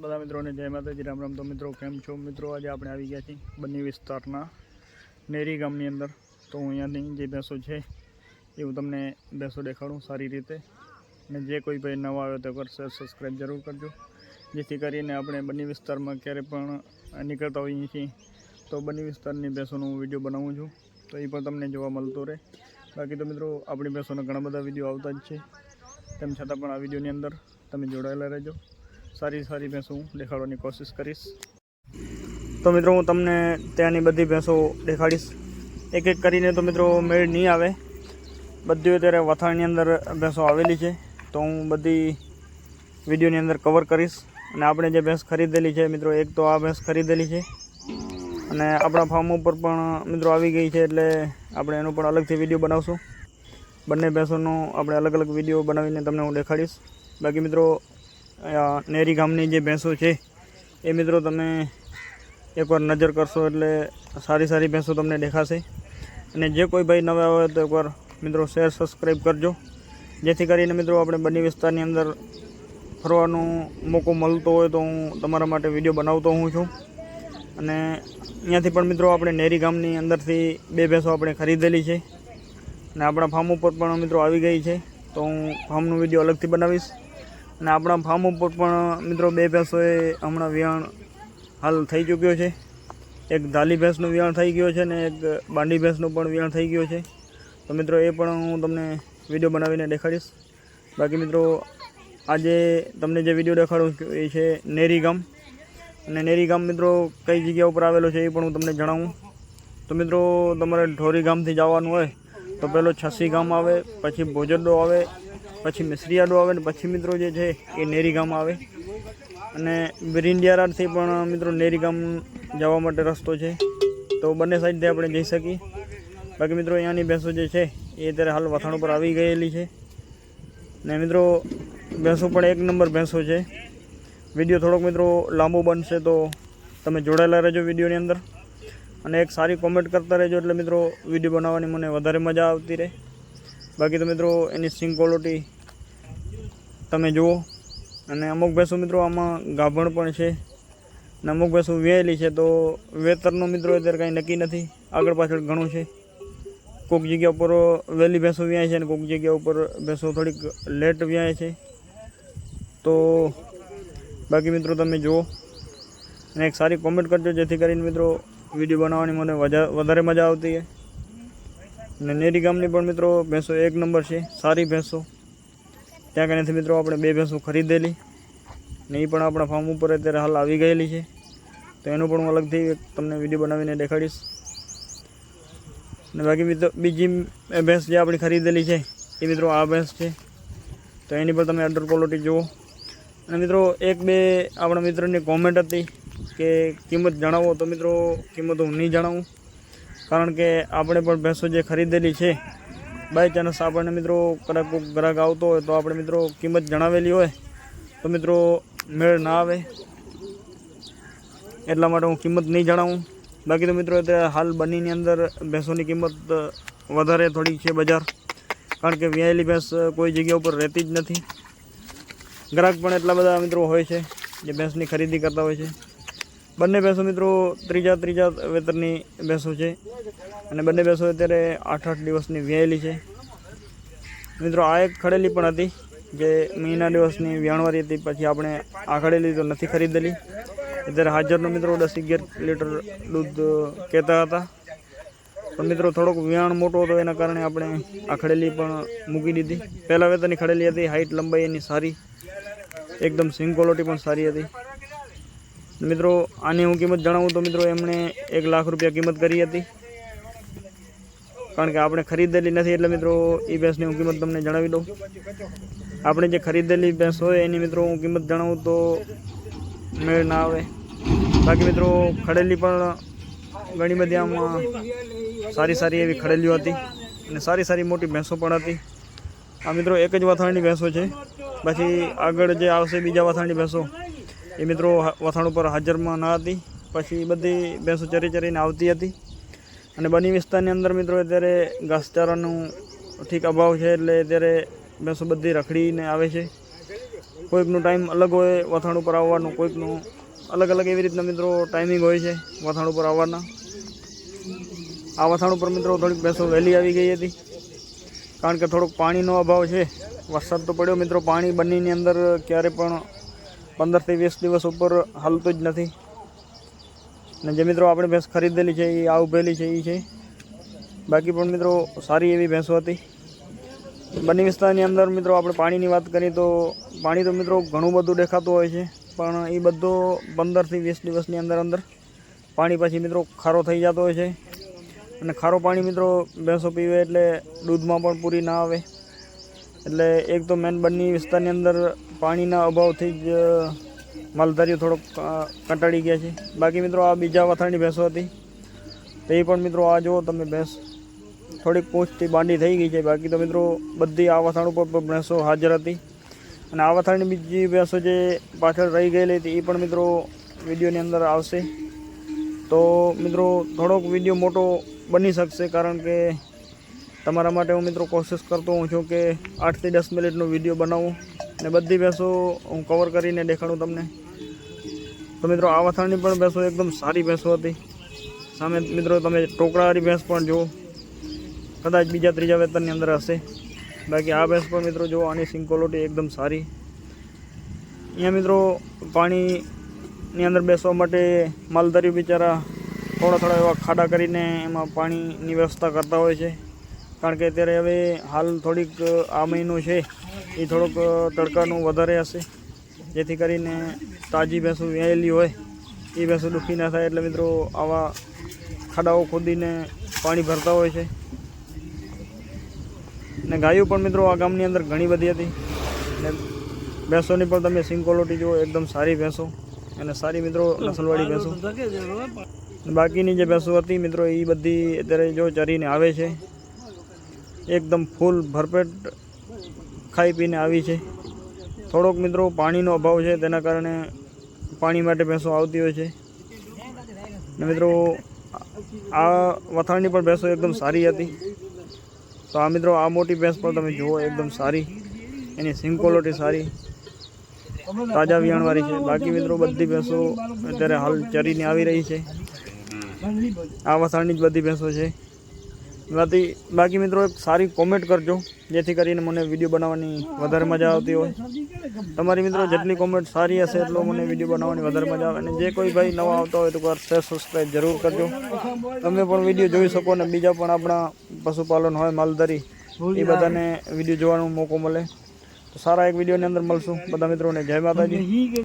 બધા મિત્રોને જય માતાજી, રામ રામ. તો મિત્રો, કેમ છો? મિત્રો, આજે આપણે આવી ગયા છીએ બંને વિસ્તારના નેરી ગામની અંદર. તો હું અહીંયાની જે ભેંસો છે, એ હું તમને ભેંસો દેખાડું સારી રીતે. અને જે કોઈ ભાઈ નવા આવ્યો તો કરશે સબસ્ક્રાઈબ જરૂર કરજો. જેથી કરીને આપણે બંને વિસ્તારમાં ક્યારે પણ નીકળતા હોઈએ છીએ, તો બંને વિસ્તારની ભેંસોનો હું વીડિયો બનાવું છું. તો એ પણ તમને જોવા મળતો રહે. બાકી તો મિત્રો, આપણી ભેંસોના ઘણા બધા વીડિયો આવતા જ છે. તેમ છતાં પણ આ વિડીયોની અંદર તમે જોડાયેલા રહેજો. સારી સારી ભેંસો હું દેખાડવાની કોશિશ કરીશ. તો મિત્રો હું તમને ત્યાંની બધી ભેંસો દેખાડીશ. એક એક કરીને તો મિત્રો મેળ નહીં આવે. બધી અત્યારે વથાણની અંદર ભેંસો આવેલી છે. તો હું બધી વિડીયોની અંદર કવર કરીશ. અને આપણે જે ભેંસ ખરીદેલી છે મિત્રો, એક તો આ ભેંસ ખરીદેલી છે. અને આપણા ફાર્મ ઉપર પણ મિત્રો આવી ગઈ છે એટલે આપણે એનો પણ અલગથી વીડિયો બનાવશું. બંને ભેંસોનો આપણે અલગ અલગ વીડિયો બનાવીને તમને હું દેખાડીશ. બાકી મિત્રો નેરી ગામની જે ભેંસો છે, એ મિત્રો તમે એકવાર નજર કરશો એટલે સારી સારી ભેંસો તમને દેખાશે. અને જે કોઈ ભાઈ નવા આવે તો એકવાર મિત્રો શેર સબસ્ક્રાઈબ કરજો. જેથી કરીને મિત્રો આપણે બંને વિસ્તારની અંદર ફરવાનો મોકો મળતો હોય તો હું તમારા માટે વીડિયો બનાવતો હું છું. અને અહીંયાથી પણ મિત્રો આપણે નેરી ગામની અંદરથી બે ભેંસો આપણે ખરીદેલી છે. અને આપણા ફાર્મ ઉપર પણ મિત્રો આવી ગઈ છે. તો હું ફાર્મનો વીડિયો અલગથી બનાવીશ. અને આપણા ફાર્મ ઉપર પણ, મિત્રો, બે ભેંસોએ હમણાં વિયાણ હાલ થઈ ચૂક્યો છે. એક ધાલી ભેંસનું વિયાણ થઈ ગયો છે ને એક બાંડી ભેંસનું પણ વિયાણ થઈ ગયો છે. તો મિત્રો, એ પણ હું તમને વીડિયો બનાવીને દેખાડીશ. બાકી મિત્રો, આજે તમને જે વીડિયો દેખાડું એ છે નેરી ગામ. અને નેરી ગામ, મિત્રો, કઈ જગ્યા ઉપર આવેલો છે એ પણ હું તમને જણાવું. તો મિત્રો, તમારે ઢોરી ગામથી જવાનું હોય તો પહેલો છસી ગામ આવે, પછી ભોજરડો આવે પછી મિસરીયાડો આવે ને પછી મિત્રો જે છે એ નેરી ગામ આવે. અને બિરિંડિયારાથી પણ મિત્રો નેરી ગામ જવા માટે રસ્તો છે. તો બંને સાઈડથી આપણે જઈ શકીએ. બાકી મિત્રો અહીંયાની ભેંસો જે છે એ અત્યારે હાલ વથાણ ઉપર આવી ગયેલી છે. ને મિત્રો ભેંસો પણ એક નંબર ભેંસો છે. વીડિયો થોડોક મિત્રો લાંબો બનશે તો તમે જોડાયેલા રહેજો વિડીયોની અંદર. અને એક સારી કોમેન્ટ કરતા રહેજો એટલે મિત્રો વીડિયો બનાવવાની મને વધારે મજા આવતી રહે. બાકી તો મિત્રો એની સિંગ ક્વોલિટી તમે જુઓ. અને અમુક ભેંસો મિત્રો આમાં ગાભણ પણ છે. અને અમુક ભેંસો વ્યાયેલી છે તો વેતરનો મિત્રો અત્યારે કાંઈ નક્કી નથી. આગળ પાછળ ઘણું છે. કોઈક જગ્યા ઉપર વહેલી ભેંસો વ્યાય છે અને કોઈક જગ્યા ઉપર ભેંસો થોડીક લેટ વ્યાય છે. તો બાકી મિત્રો તમે જુઓ. અને એક સારી કોમેન્ટ કરજો જેથી કરીને મિત્રો વીડિયો બનાવવાની મને વધારે મજા આવતી છે અને નેરી ગામની પણ મિત્રો ભેંસો એક નંબર છે, સારી ભેંસો. ત્યાં કનેથી મિત્રો આપણે બે ભેંસો ખરીદેલી ને એ પણ આપણા ફાર્મ ઉપર અત્યારે હાલ આવી ગયેલી છે. તો એનું પણ હું અલગથી તમને વીડિયો બનાવીને દેખાડીશ. ને બાકી મિત્રો બીજી ભેંસ જે આપણી ખરીદેલી છે, એ મિત્રો આ ભેંસ છે. તો એની પર તમે અડર ક્વોલિટી જુઓ. અને મિત્રો એક બે આપણા મિત્રની કોમેન્ટ હતી કે કિંમત જણાવો તો મિત્રો કિંમત હું નહીં જણાવું. કારણ કે આપણે પણ ભેંસો જે ખરીદેલી છે, બાય ચાન્સ આપણને મિત્રો કદાચ કોઈ ગ્રાહક આવતો હોય તો આપણે મિત્રો કિંમત જણાવેલી હોય, તો મિત્રો મેળ ના આવે. એટલા માટે હું કિંમત નહીં જણાવું. બાકી તો મિત્રો અત્યારે હાલ બનીની અંદર ભેંસોની કિંમત વધારે થોડી છે બજાર. કારણ કે વ્યાયેલી ભેંસ કોઈ જગ્યા ઉપર રહેતી જ નથી. ગ્રાહક પણ એટલા બધા મિત્રો હોય છે, જે ભેંસની ખરીદી કરતા હોય છે. બંને ભેંસો મિત્રો ત્રીજા ત્રીજા વેતરની ભેંસો છે. અને બંને ભેંસો અત્યારે આઠ આઠ દિવસની વ્યાયેલી છે. મિત્રો આ એક ખડેલી પણ હતી જે મહિના દિવસની વ્યાણવારી હતી, પછી આપણે આ ખડેલી તો નથી ખરીદેલી. અત્યારે હાજરનો મિત્રો દસ અગિયાર લીટર દૂધ કહેતા હતા. પણ મિત્રો થોડોક વ્યાણ મોટો હતો, એના કારણે આપણે આ ખડેલી પણ મૂકી દીધી. પહેલાં વેતરની ખડેલી હતી હાઇટ લંબાઈ એની સારી. એકદમ સિંગ ક્વોલિટી પણ સારી હતી. મિત્રો, આની હું કિંમત જણાવું તો મિત્રો, એમણે એક લાખ રૂપિયા કિંમત કરી હતી. કારણ કે આપણે ખરીદેલી નથી એટલે મિત્રો એ ભેંસની હું કિંમત તમને જણાવી દઉં. આપણે જે ખરીદેલી ભેંસ હોય એની મિત્રો, હું કિંમત જણાવું તો મેળ ના આવે. બાકી મિત્રો, ખડેલી પણ ઘણી બધી આમાં સારી સારી એવી ખડેલીઓ હતી અને સારી સારી મોટી ભેંસો પણ હતી. આ મિત્રો, એક જ વાથાણની ભેંસો છે. પછી આગળ જે આવશે બીજા વાથાણની ભેંસો એ મિત્રો વથાણ ઉપર હાજરમાં ના હતી. પછી બધી ભેંસો ચરી ચરીને આવતી હતી. અને બની વિસ્તારની અંદર મિત્રો અત્યારે ઘાસચારાનું ઠીક અભાવ છે એટલે અત્યારે ભેંસો બધી રખડીને આવે છે. કોઈકનું ટાઈમ અલગ હોય વથાણ ઉપર આવવાનું, કોઈકનું અલગ અલગ એવી રીતના મિત્રો ટાઈમિંગ હોય છે વથાણ ઉપર આવવાના. આ વથાણ ઉપર મિત્રો થોડીક ભેંસો વહેલી આવી ગઈ હતી. કારણ કે થોડોક પાણીનો અભાવ છે. વરસાદ તો પડ્યો મિત્રો, પાણી બંનેની અંદર ક્યારે પણ પંદરથી વીસ દિવસ ઉપર હાલતું જ નથી. ને જે મિત્રો આપણે ભેંસ ખરીદેલી છે એ આ ઉભેલી છે એ છે. બાકી પણ મિત્રો સારી એવી ભેંસો હતી. બંને વિસ્તારની અંદર મિત્રો આપણે પાણીની વાત કરીએ તો પાણી તો મિત્રો ઘણું બધું દેખાતું હોય છે, પણ એ બધો પંદરથી વીસ દિવસની અંદર અંદર પાણી પછી મિત્રો ખારો થઈ જતો હોય છે. અને ખારો પાણી મિત્રો ભેંસો પીવે એટલે દૂધમાં પણ પૂરી ના આવે. એટલે એક તો મેન બંને વિસ્તારની અંદર પાણીના અભાવથી જ માલધારીઓ થોડોક કંટાળી ગયા છે. બાકી મિત્રો આ બીજા વથાણની ભેંસો હતી. તો પણ મિત્રો આ જુઓ તમે ભેંસ. થોડીક પૂંછથી બાંડી થઈ ગઈ છે. બાકી તો મિત્રો બધી આ વથાણ ઉપર ભેંસો હાજર હતી. અને આ વથાણની બીજી ભેંસો જે પાછળ રહી ગયેલી હતી, એ પણ મિત્રો વિડીયોની અંદર આવશે. તો મિત્રો થોડોક વીડિયો મોટો બની શકશે, કારણ કે તમારા માટે હું મિત્રો કોશિશ કરતો હોઉં છું કે આઠથી દસ મિનિટનો વીડિયો બનાવું અને બધી ભેંસો હું કવર કરીને દેખાડું તમને. તો મિત્રો આ વથાણની પણ ભેંસો એકદમ સારી ભેંસો હતી. સામે મિત્રો તમે ટોકરાવાળી ભેંસ પણ જુઓ. કદાચ બીજા ત્રીજા વેતનની અંદર હશે. બાકી આ ભેંસ પણ મિત્રો જુઓ, આની સિંકોલોટી એકદમ સારી. અહીંયા મિત્રો પાણીની અંદર બેસવા માટે માલધારી બિચારા થોડા થોડા એવા ખાડા કરીને એમાં પાણીની વ્યવસ્થા કરતા હોય છે. કારણ કે અત્યારે હવે હાલ થોડીક આ મહિનો છે, એ થોડોક તડકાનું વધારે હશે. જેથી કરીને તાજી ભેંસો વહેલી હોય, એ ભેંસો દુઃખી ના થાય. એટલે મિત્રો, આવા ખાડાઓ ખોદીને પાણી ભરતા હોય છે. ને ગાયો પણ મિત્રો, આ ગામની અંદર ઘણી બધી હતી. ને ભેંસોની પણ તમે સિંકોલોટી જુઓ, એકદમ સારી ભેંસો. અને સારી મિત્રો, નસલવાળી ભેંસો. બાકીની જે ભેંસો હતી મિત્રો, એ બધી અત્યારે જો ચરીને આવે છે. એકદમ ફૂલ ભરપેટ ખાઈ પીને આવી છે. થોડોક મિત્રો પાણીનો અભાવ છે, તેના કારણે પાણી માટે ભેંસો આવતી હોય છે. ને મિત્રો, આ વથાણની પણ ભેંસો એકદમ સારી હતી. તો આ મિત્રો, આ મોટી ભેંસ પણ તમે જુઓ, એકદમ સારી. એની સિંકોલોટી સારી. તાજા વિયાણવાળી છે. બાકી મિત્રો, બધી ભેંસો અત્યારે હાલ ચરીને આવી રહી છે. આ વથાણની જ બધી ભેંસો છે. બાકી બાકી મિત્રો એક સારી કોમેન્ટ કરજો, જેથી કરીને મને વીડિયો બનાવવાની વધારે મજા આવતી હોય. તમારી મિત્રો જેટલી કોમેન્ટ સારી હશે એટલો મને વીડિયો બનાવવાની વધારે મજા આવે. અને જે કોઈ ભાઈ નવા આવતા હોય તો એકવાર શેર સબસ્ક્રાઈબ જરૂર કરજો. તમે પણ વીડિયો જોઈ શકો અને બીજા પણ આપણા પશુપાલન હોય, માલધારી, એ બધાને વીડિયો જોવાનો મોકો મળે. તો સારા એક વિડીયોની અંદર મળશું. બધા મિત્રોને જય માતાજી.